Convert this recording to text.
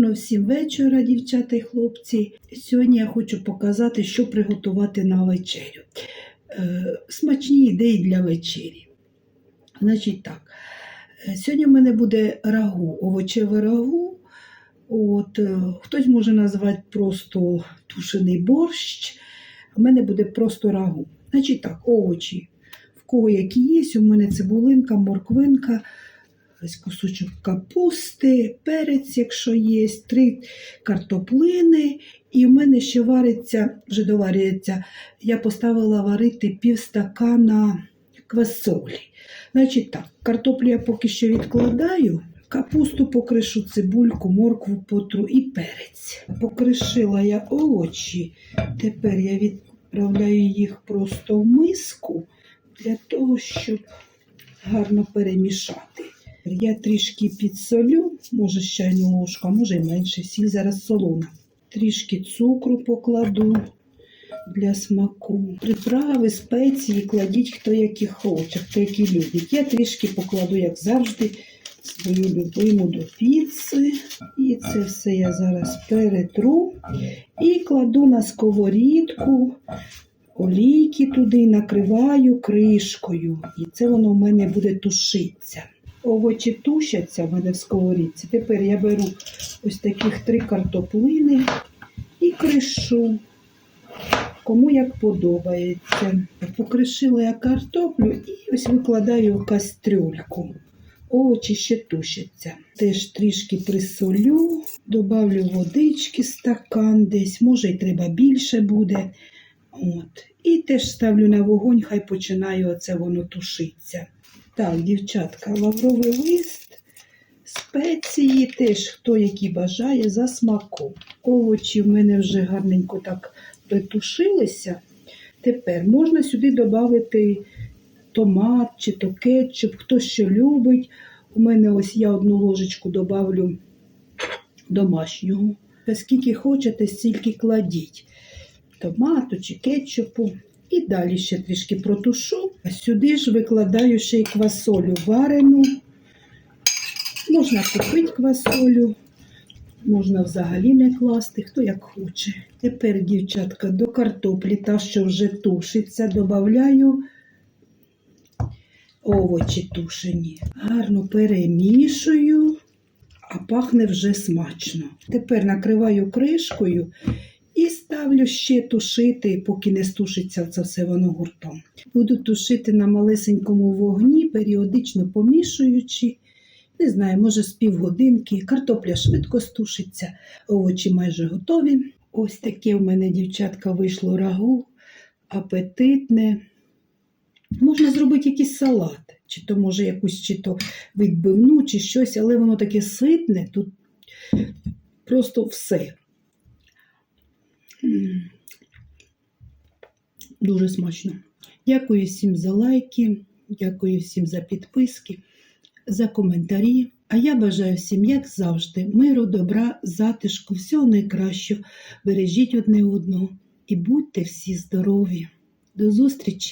Гарного всім вечора, дівчата і хлопці. Сьогодні я хочу показати, що приготувати на вечерю. Е, смачні ідеї для вечері. Значить так, е, сьогодні в мене буде рагу, овочеве рагу. От, е, хтось може назвати просто тушений борщ, в мене буде просто рагу. Значить так, овочі. В кого які є, у мене цибулинка, морквинка, ось кусочок капусти, перець, якщо є, три картоплини. І в мене ще вариться, вже доварюється, я поставила варити півстакана квасолі. Значить так, картоплю я поки що відкладаю, капусту покришу, цибульку, моркву потру і перець. Покришила я овочі, тепер я відправляю їх просто в миску для того, щоб гарно перемішати. Я трішки підсолю, може чайну ложку, а може й менше, сіль зараз солона. Трішки цукру покладу для смаку. Приправи, спеції кладіть хто які хоче, хто які любить. Я трішки покладу, як завжди, свою любиму до піци. І це все я зараз перетру і кладу на сковорідку. Олійки туди накриваю кришкою, і це воно в мене буде тушитися. Овочі тушаться в мене в сковорідці. Тепер я беру ось таких три картоплини і кришу. Кому як подобається. Покришила я картоплю і ось викладаю в кастрюльку. Овочі ще тушаться. Теж трішки присолю, добавлю водички стакан десь, може й треба більше буде. От. І теж ставлю на вогонь, хай починає оце воно тушиться. Так, дівчатка, лавровий лист, спеції теж, хто які бажає, за смаком. Овочі в мене вже гарненько так притушилися. Тепер можна сюди додати томат чи то кетчуп, хто що любить. У мене ось я одну ложечку добавлю домашнього. Скільки хочете, стільки кладіть. Томату чи кетчупу. І далі ще трішки протушу. А сюди ж викладаю ще й квасолю варену. Можна купити квасолю, можна взагалі не класти, хто як хоче. Тепер, дівчатка, до картоплі, та, що вже тушиться, додаю овочі тушені. Гарно перемішую, а пахне вже смачно. Тепер накриваю кришкою ставлю ще тушити, поки не стушиться це все воно гуртом. Буду тушити на малесенькому вогні, періодично помішуючи. Не знаю, може з півгодинки. Картопля швидко стушиться, овочі майже готові. Ось таке в мене, дівчатка, вийшло рагу, апетитне. Можна зробити якийсь салат, чи то, може, якусь чи то відбивну, чи щось, але воно таке ситне, тут просто все. Дуже смачно. Дякую всім за лайки, дякую всім за підписки, за коментарі. А я бажаю всім, як завжди, миру, добра, затишку, всього найкращого. Бережіть одне одного і будьте всі здорові. До зустрічі!